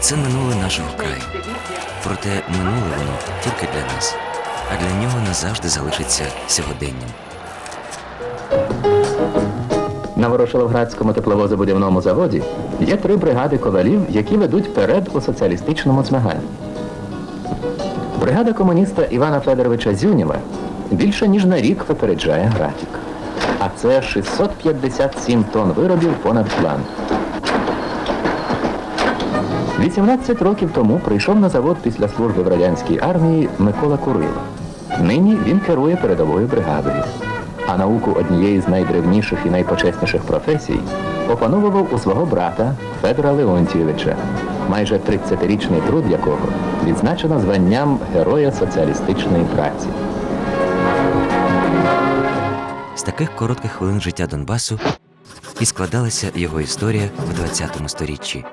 Це минуле нашого краю. Проте минуле воно тільки для нас, а для нього назавжди залишиться сьогоденням. На Ворошиловградському тепловозобудівному заводі є три бригади ковалів, які ведуть вперед у соціалістичному змаганні. Бригада комуніста Івана Федоровича Зюнєва більше ніж на рік випереджає графік. А це 657 тонн виробів понад план. 18 років тому прийшов на завод після служби в радянській армії Микола Курило. Нині він керує передовою бригадою. А науку однієї з найдревніших і найпочесніших професій опановував у свого брата Федора Леонтійовича, майже 30-річний труд якого відзначено званням Героя соціалістичної праці. З таких коротких хвилин життя Донбасу і складалася його історія в ХХ сторіччі.